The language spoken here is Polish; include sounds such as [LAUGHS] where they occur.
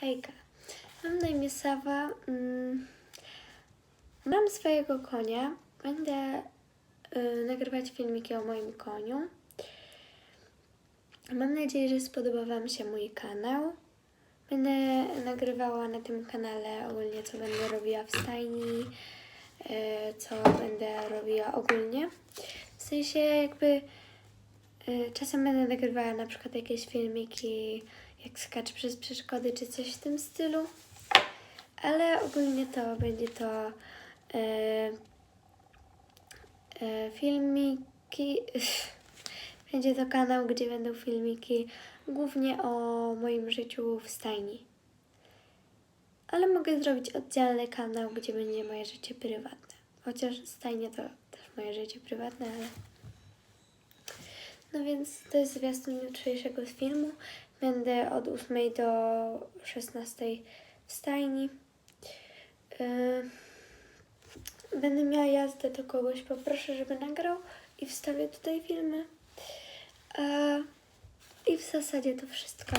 Hejka, mam na imię Sawa. Mm, Mam swojego konia. Będę y, nagrywać filmiki o moim koniu. Mam nadzieję, że spodoba Wam się mój kanał. Będę nagrywała na tym kanale ogólnie, co będę robiła w stajni, y, co będę robiła ogólnie. W sensie jakby y, czasem będę nagrywała na przykład jakieś filmiki, jak skacz przez przeszkody, czy coś w tym stylu. Ale ogólnie to będzie to y, y, filmiki. [LAUGHS] Będzie to kanał, gdzie będą filmiki głównie o moim życiu w stajni. Ale mogę zrobić oddzielny kanał, gdzie będzie moje życie prywatne. Chociaż stajnia to też moje życie prywatne, ale. No więc to jest zwiastun jutrzejszego filmu. Będę od 8 do 16 w stajni. Yy, Będę miała jazdę do kogoś, poproszę, żeby nagrał i wstawię tutaj filmy. I w zasadzie to wszystko.